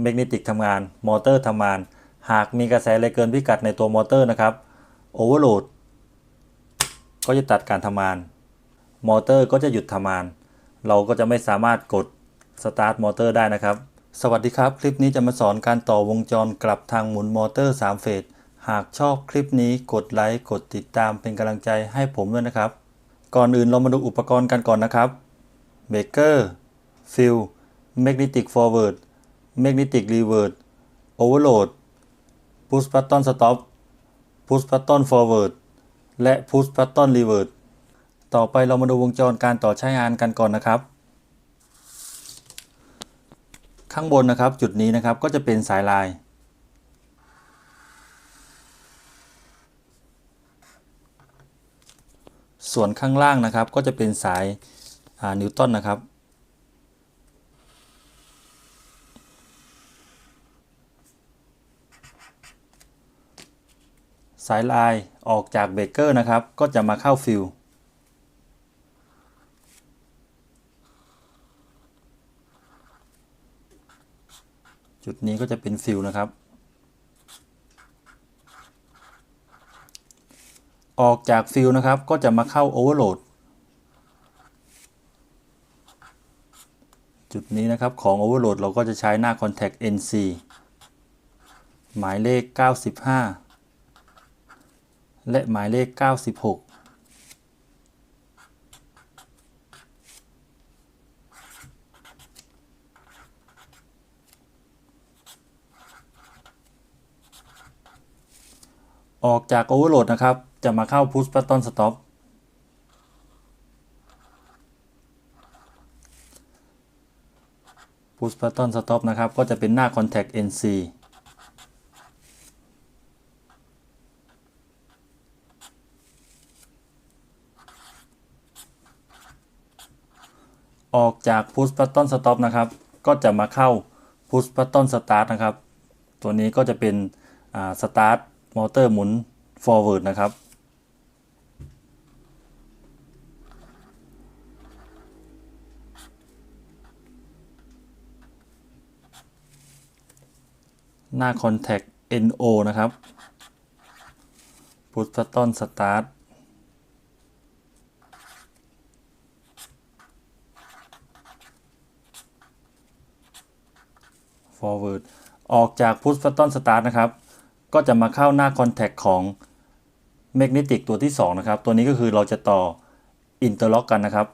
แมกเนติกทำงาน มอเตอร์ทำงาน หากมีกระแสแรเกินพิกัดในตัวมอเตอร์นะครับโอเวอร์โหลดก็จะตัดการทำงาน มอเตอร์ก็จะหยุดทำงาน เราก็จะไม่สามารถกดสตาร์ทมอเตอร์ได้นะครับ สวัสดีครับ คลิปนี้จะมาสอนการต่อวงจรกลับทางหมุนมอเตอร์ 3 เฟส หากชอบคลิปนี้กดไลค์กดติดตามเป็นกำลังใจให้ผมด้วยนะครับ ก่อนอื่นเรามาดูอุปกรณ์กันก่อนนะครับเบเกอร์ฟิลแมกเนติกฟอร์เวิร์ด แมกเนติกรีเวิร์ดโอเวอร์โหลดพุชบัตตอนสต็อปพุชบัตตอนฟอร์เวิร์ดและพุชบัตตอนรีเวิร์ดต่อไปเรามาดูวงจรการต่อใช้งานกันก่อนนะครับ ข้างบนนะครับจุดนี้นะครับก็จะเป็นสายลาย ส่วนข้างล่างนะครับก็จะเป็นสายนิวตันนะครับ สายลายออกจากเบรกเกอร์นะครับ ก็จะมาเข้าฟิลจุดนี้ก็จะเป็นฟิลนะครับ ออกจากฟิลนะครับ ก็จะมาเข้าโอเวอร์โหลดจุดนี้นะครับของโอเวอร์โหลดเราก็จะใช้หน้า Contact NC หมายเลข 95 และหมายเลข 96ออกจากโอเวอร์โหลดนะครับ จะมาเข้า push button stop พุช button stop นะครับ ก็จะเป็นหน้า contact NC ออกจาก push button stop นะครับ ก็จะมาเข้า push button start นะครับ ตัวนี้ก็จะเป็นอ่า start มอเตอร์หมุน forward นะครับ หน้า contact NO นะครับ push button start forward ออกจาก push button start นะครับ ก็จะมาเข้าหน้า contact ของ magnetic ตัวที่ 2 นะครับ ตัวนี้ก็คือเราจะต่อ interlock กันนะครับ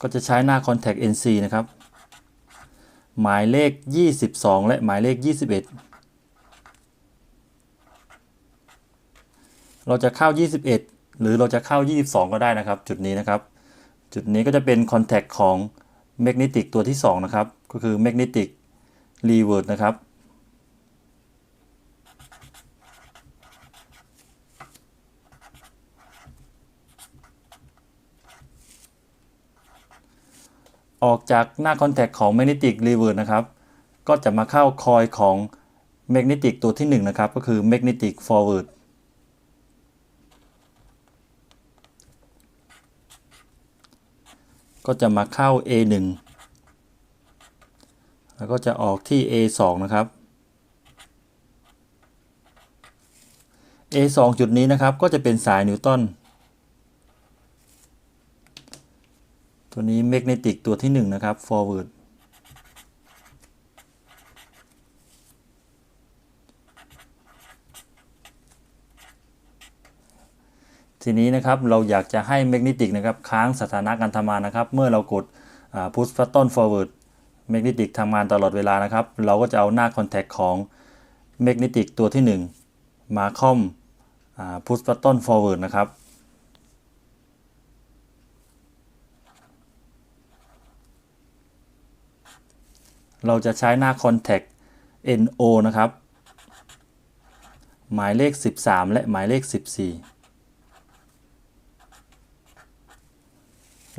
ก็จะใช้หน้า contact NC นะครับ หมายเลข 22 และหมายเลข 21 เราจะเข้า 21 หรือเราจะเข้า 22 ก็ได้นะครับ จุดนี้นะครับ จุดนี้ก็จะเป็น contact ของ magnetic ตัวที่ 2 นะครับ ก็คือ magnetic revert นะครับ ออกจากหน้า contact ของ magnetic revert นะครับ ก็จะมาเข้าคอยของ magnetic ตัวที่ 1 นะครับ ก็คือ magnetic forward ก็ ก็จะมาเข้า A1 แล้วก็จะออกที่ A2 นะครับ A2 จุดนี้นะครับก็จะเป็นสายนิวตันตัวนี้แมกเนติกตัวที่ 1 นะครับ forward ทีนี้นะครับเราอยากจะให้แมกเนติกนะครับค้างสถานะการทำงานนะครับ เมื่อเรากด push button forward แมกเนติกทำงานตลอดเวลานะครับ เราก็จะเอาหน้า contact ของแมกเนติกตัวที่ 1 มาคอม push button forward นะครับเราจะใช้หน้า contact NO นะครับ หมายเลข 13 และหมายเลข 14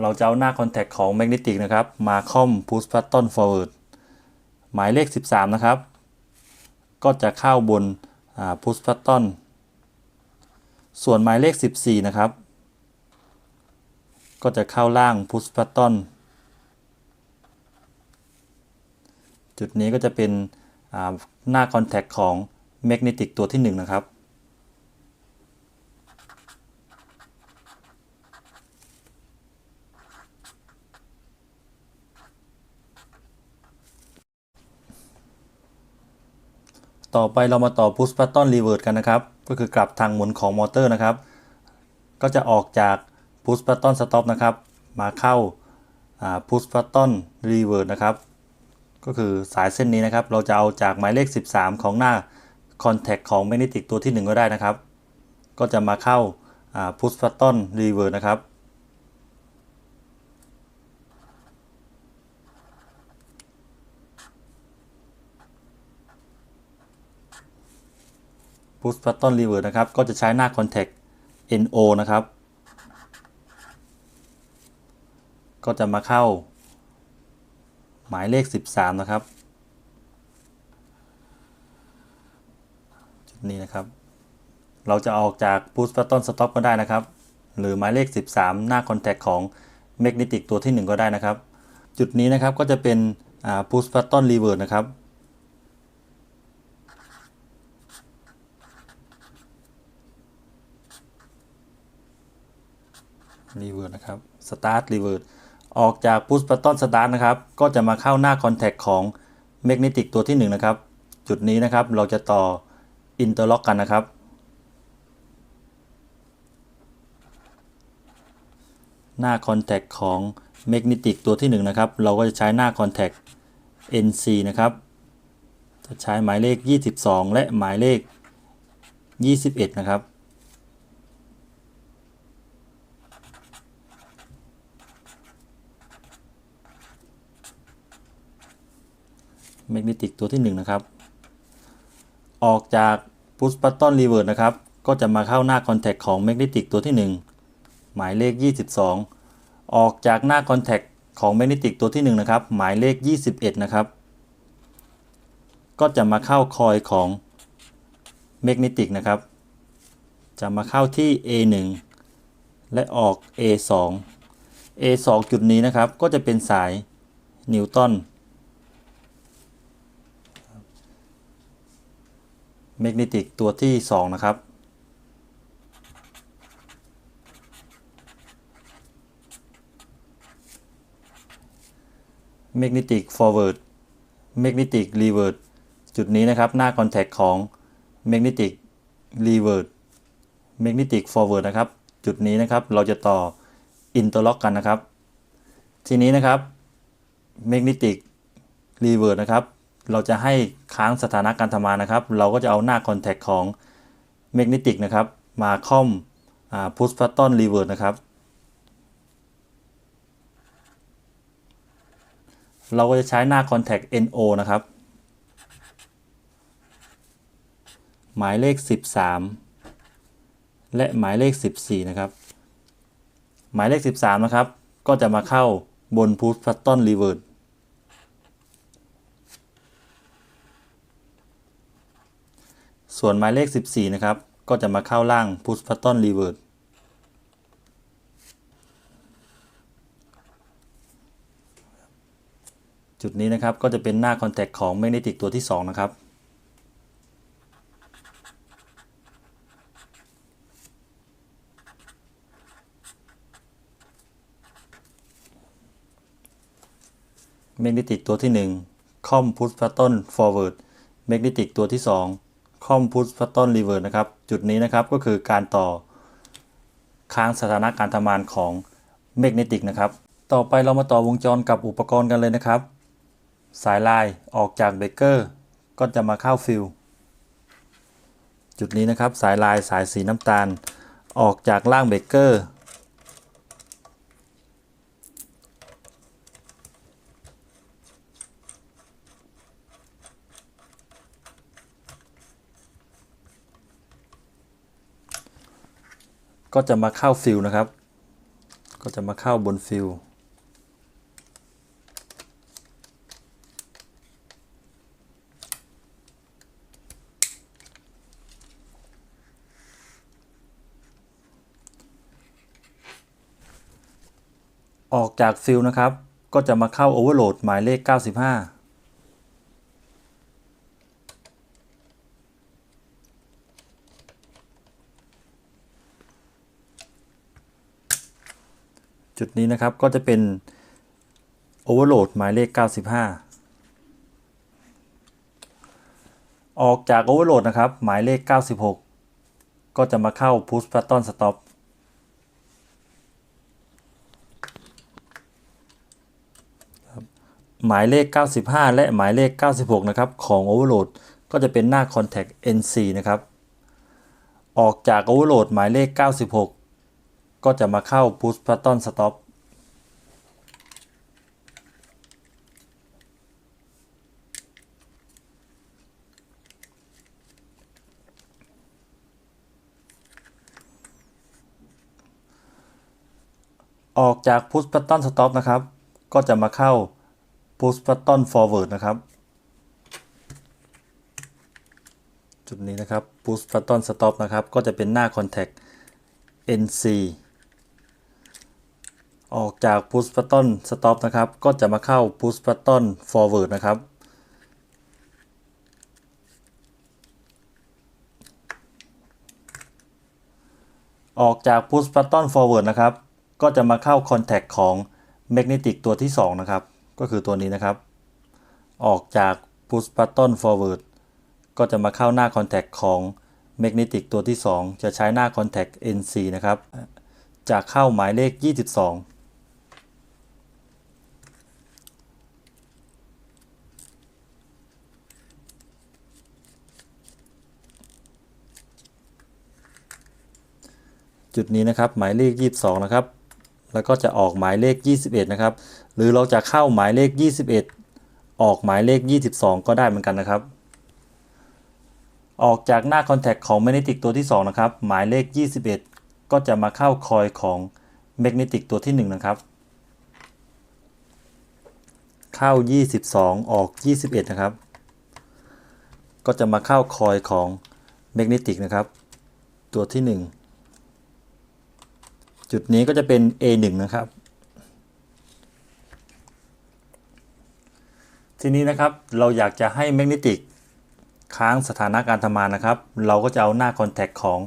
เราจะเอาหน้า contact ของ magnetic นะครับ มาค่อม push button forward หมายเลข 13 นะครับ ก็จะเข้าบน push button ส่วนหมายเลข 14 นะครับ ก็จะเข้าล่าง push button จุดนี้ก็จะเป็นหน้า contact ของ magnetic ตัวที่ 1 นะครับ ต่อไปเรามาต่อ push button reverse กันนะครับ ก็คือกลับทางหมุนของมอเตอร์นะครับ ก็จะออกจาก push button stop นะครับ มาเข้าา push button reverse นะครับ ก็คือสายเส้นนี้นะครับ เราจะเอาจากหมายเลข 13 ของหน้า contact ของ magnetic ตัวที่ 1 ก็ได้นะครับ ก็จะมาเข้าา push button reverse นะครับ push button reverse นะครับ ก็จะใช้หน้า contact NO นะครับ ก็จะมาเข้า หมายเลข 13 นะครับ จุดนี้นะครับ เราจะออกจาก push button stop ก็ได้นะครับ หรือหมายเลข 13 หน้า contact ของ magnetic ตัวที่ 1 ก็ได้นะครับ จุดนี้นะครับก็จะเป็น push button reverse นะครับ รีเวิร์ดนะครับสตาร์ทรีเวิร์ออกจาก push button start นะครับ ก็จะมาเข้าหน้า contact ของ magnetic ตัวที่ 1 นะครับ จุดนี้นะครับเราจะต่อ interlock กันนะครับ หน้า contact ของ magnetic ตัวที่ 1 นะครับ เราก็จะใช้หน้า contact NC นะครับ จะใช้หมายเลข 22 และหมายเลข 21 นะครับ แมกเนติกตัวที่1นะครับ ออกจาก push button reverse นะครับ ก็จะมาเข้าหน้า contact ของแมกเนติกตัวที่ 1 หมายเลข 22 ออกจากหน้า contact ของแมกเนติกตัวที่1นะครับ หมายเลข 21 นะครับ ก็จะมาเข้าคอยของแมกเนติกนะครับ จะมาเข้าที่ A1 และออก A2 A2 จุดนี้นะครับ ก็จะเป็นสายนิวตัน แมกเนติกตัวที่ 2 นะครับแมกเนติก forward แมกเนติก reverse จุดนี้นะครับ หน้า contact ของแมกเนติก reverse แมกเนติก forward นะครับ จุดนี้นะครับ เราจะต่อ interlock กันนะครับ ทีนี้นะครับแมกเนติก reverse นะครับ เราจะให้ค้างสถานะการทำงานนะครับ เราก็จะเอาหน้า contact ของ magnetic นะครับ มาค่อมอ่า push button reverse นะครับ เราก็จะใช้หน้า contact NO นะครับ หมายเลข 13 และหมายเลข 14 นะครับ หมายเลข 13 นะครับ ก็จะมาเข้าบน push button reverse ส่วนหมายเลข 14 นะครับ ก็จะมาเข้าล่าง push button reverse จุดนี้นะครับก็จะเป็นหน้าคอนแทคของแมกเนติกตัวที่ 2 นะครับ แมกเนติกตัวที่ 1 คอม push button forward แมกเนติกตัวที่ 2 คอมพุตฟัตตอนรีเวิร์สนะครับ จุดนี้นะครับก็คือการต่อค้างสถานะการทำงานของเมกเนติกนะครับ ต่อไปเรามาต่อวงจรกับอุปกรณ์กันเลยนะครับ สายลายออกจากเบรกเกอร์ก็จะมาเข้าฟิลจุดนี้นะครับสายลายสายสีน้ำตาล ออกจากล่างเบรกเกอร์ ก็จะมาเข้าฟิลนะครับ ก็จะมาเข้าบนฟิลออกจากฟิลนะครับ ก็จะมาเข้าโอเวอร์โหลดหมายเลข 95 จุดนี้นะครับก็จะเป็นโอเวอร์โหลดหมายเลข 95 ออกจากโอเวอร์โหลดนะครับ หมายเลข 96 ก็จะมาเข้า push button stop หมายเลข 95 และหมายเลข 96 นะครับ ของ Overload ก็จะเป็นหน้า Contact NC นะครับ ออกจาก Overload หมายเลข 96 ก็จะมาเข้า Push Button Stop ออกจาก Push Button Stop นะครับ ก็จะมาเข้า Push Button Forward นะครับ จุดนี้นะครับ Push Button Stop นะครับ ก็จะเป็นหน้า Contact NC ออกจาก Push Button Stop นะครับ ก็จะมาเข้า Push Button Forward นะครับ ออกจาก Push Button Forward นะครับ ก็จะมาเข้า Contact ของ Magnetic ตัวที่ 2 นะครับ ก็คือตัวนี้นะครับ ออกจาก Push Button Forward ก็จะมาเข้าหน้า Contact ของ Magnetic ตัวที่ 2 จะใช้หน้า Contact NC นะครับจะเข้าหมายเลข 22 จุดนี้นะครับ หมายเลข 22 นะครับ แล้วก็จะออกหมายเลข 21 นะครับ หรือเราจะเข้าหมายเลข 21 ออกหมายเลข 22 ก็ได้เหมือนกันนะครับ ออกจากหน้า Contact ของ Magnetic ตัวที่ 2 นะครับ หมายเลข 21 ก็จะมาเข้าคอยของ Magnetic ตัวที่ 1 นะครับ เข้า 22 ออก 21 นะครับ ก็จะมาเข้าคอยของ Magnetic นะครับ ตัวที่ 1 จุดนี้ก็จะเป็น A1 นะครับ ทีนี้นะครับเราอยากจะให้แมกนีติกค้างสถานะการทำงานนะครับ เราก็จะเอาหน้าคอนแทคของ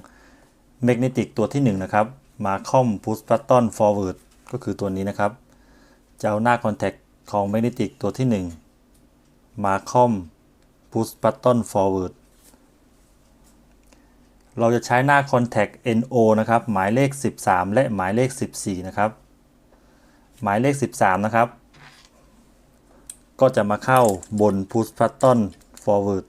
แมกนีติกตัวที่1นะครับ มาคอม push button forward ก็คือตัวนี้นะครับ จะเอาหน้าคอนแทคของแมกนีติกตัวที่ 1 มาคอม push button forward เร เราจะใช้หน้า Contact NO นะครับ หมายเลข 13 และหมายเลข 14 นะครับ หมายเลข 13 นะครับ ก็จะมาเข้าบน Push Button Forward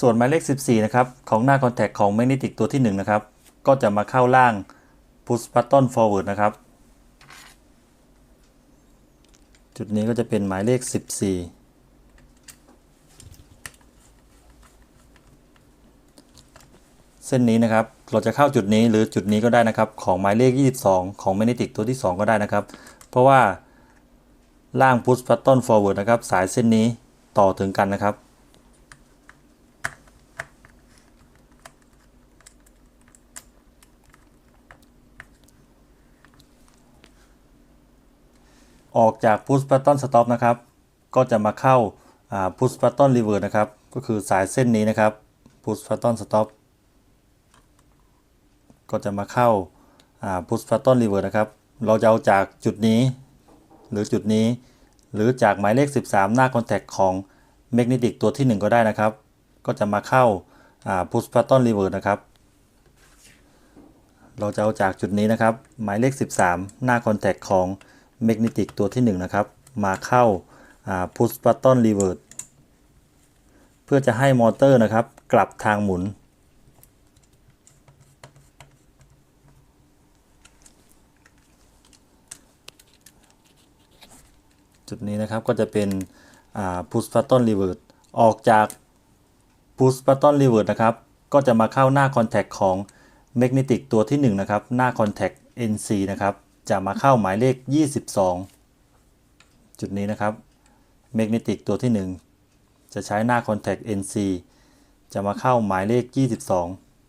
ส่วนหมายเลข 14 นะครับ ของหน้า Contact ของ Magnetic ตัวที่ 1 นะครับ ก็จะมาเข้าล่าง Push Button Forward นะครับ จุดนี้ก็จะเป็นหมายเลข 14เส้นนี้นะครับ เราจะเข้าจุดนี้หรือจุดนี้ก็ได้นะครับ ของหมายเลข 22 ของ Magnetic ตัวที่ 2 ก็ได้นะครับ เพราะว่าล่าง Push Button Forward นะครับ สายเส้นนี้ต่อถึงกันนะครับ ออกจาก push button stop นะครับ ก็จะมาเข้า push button reverse นะครับ ก็คือสายเส้นนี้นะครับ push button stop ก็จะมาเข้า push button reverse นะครับ เราจะเอาจากจุดนี้ หรือจุดนี้ หรือจากหมายเลข 13 หน้า contact ของ magnetic ตัวที่ 1 ก็ได้นะครับ ก็จะมาเข้า push button reverse นะครับเราจะเอาจากจุดนี้นะครับ หมายเลข 13 หน้า contact ของ แมกเนติกตัวที่1นนะครับ มาเข้า push button revert เพื่อจะให้มอเตอร์นะครับ กลับทางหมุน จุดนี้นะครับก็จะเป็น push button revert ออกจาก push button revert นะครับ ก็จะมาเข้าหน้า contact ของแมกนีติกตัวที่ 1 นะครับ หน้า contact NC นะครับ จะมาเข้าหมายเลข 22 จุดนี้นะครับแมกเนติกตัวที่ 1 จะใช้หน้าคอนแทค NC จะมาเข้าหมายเลข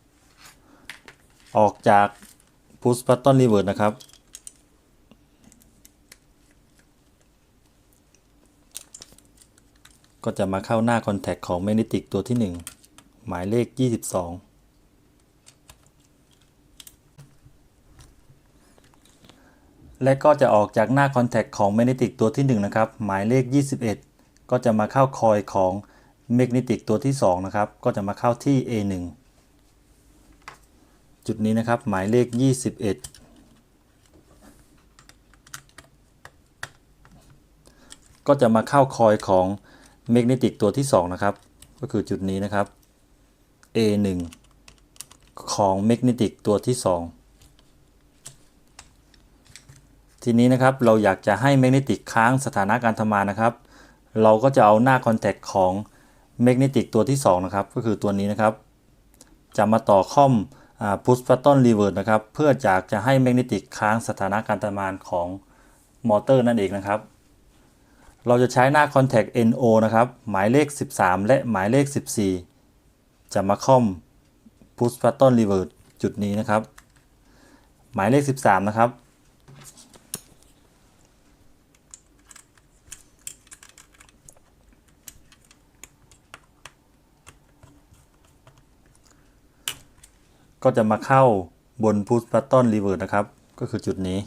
22 ออกจาก push button reverse นะครับ ก็จะมาเข้าหน้าคอนแทคของ magnetic ตัวที่ 1 หมายเลข 22 และก็จะออกจากหน้าคอนแทคของ magnetic ตัวที่1นะครับหมายเลข 21 ก็จะมาเข้าคอยของ magnetic ตัวที่2นะครับก็จะมาเข้าที่ A1 จุดนี้นะครับหมายเลข 21ก็จะมาเข้าคอยของเมกเนติกตัวที่ 2 นะครับ ก็คือจุดนี้นะครับ A1 ของเมกเนติกตัวที่ 2 ทีนี้นะครับเราอยากจะให้เมกเนติกค้างสถานะการทำงานนะครับ เราก็จะเอาหน้าคอนแทคของเมกเนติกตัวที่ 2 นะครับ ก็คือตัวนี้นะครับ จะมาต่อคอมพุชฟัตตอนรีเวิร์ดนะครับ เพื่อจากจะให้แมกเนติกค้างสถานะการทำงานของมอเตอร์นั่นเองนะครับ เราจะใช้หน้า Contact NO นะครับ หมายเลข 13 และหมายเลข 14 จะมาคอม Push Button Reverse จุดนี้นะครับ หมายเลข 13 นะครับ ก็จะมาเข้าบน Push Button Reverse นะครับ ก็คือจุดนี้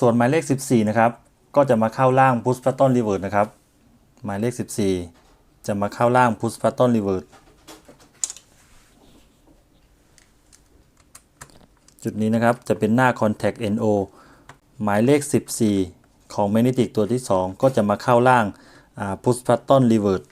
ส่วนหมายเลข 14 นะครับ ก็จะมาเข้าล่าง push button reverse นะครับ หมายเลข 14 จะมาเข้าล่างพุชฟัตตอนรีเวิร์ดจุดนี้นะครับจะเป็นหน้า contact no หมายเลข 14 ของ magnetic ตัวที่ 2 ก็จะมาเข้าล่าง push button reverse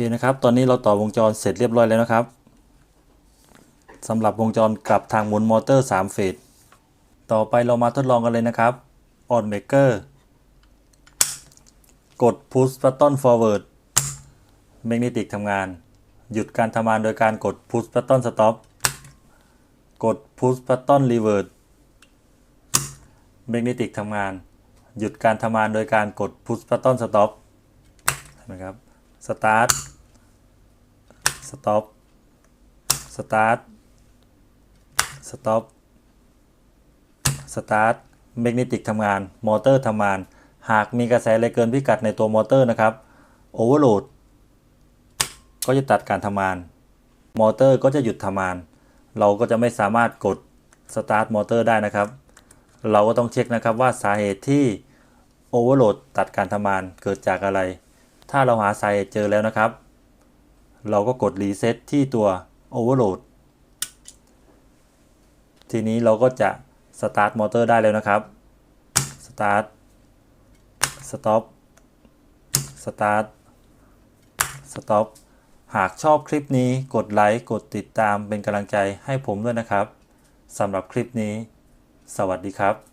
เคนะครับ ตอนนี้เราต่อวงจรเสร็จเรียบร้อยแล้วนะครับสำหรับวงจรกลับทางหมุนมอเตอร์ 3 เฟส ต่อไปเรามาทดลองกันเลยนะครับ on maker กด push button forward magnetic ทำงาน หยุดการทำงานโดยการกด push button stop กด push button reverse magnetic ทำงาน หยุดการทำงานโดยการกด push button stop ใช่ไหมครับ start stop start stop start แมกเนติกทำงาน มอเตอร์ทำงาน หากมีกระแสแรเกินพิกัดในตัวมอเตอร์นะครับโอเวอร์โหลดก็จะตัดการทำงาน มอเตอร์ก็จะหยุดทำงาน เราก็จะไม่สามารถกด start มอเตอร์ได้นะครับ เราก็ต้องเช็คนะครับว่าสาเหตุที่โอเวอร์โหลดตัดการทำงานเกิดจากอะไร ถ้าเราหาสาเหตุเจอแล้วนะครับ เราก็กดรีเซ็ตที่ตัว Overload ทีนี้เราก็จะสตาร์ทมอเตอร์ได้แล้วนะครับสตาร์ทสต็อปสตาร์ทสต็อปหากชอบคลิปนี้กดไลค์กดติดตามเป็นกำลังใจให้ผมด้วยนะครับสำหรับคลิปนี้ สวัสดีครับ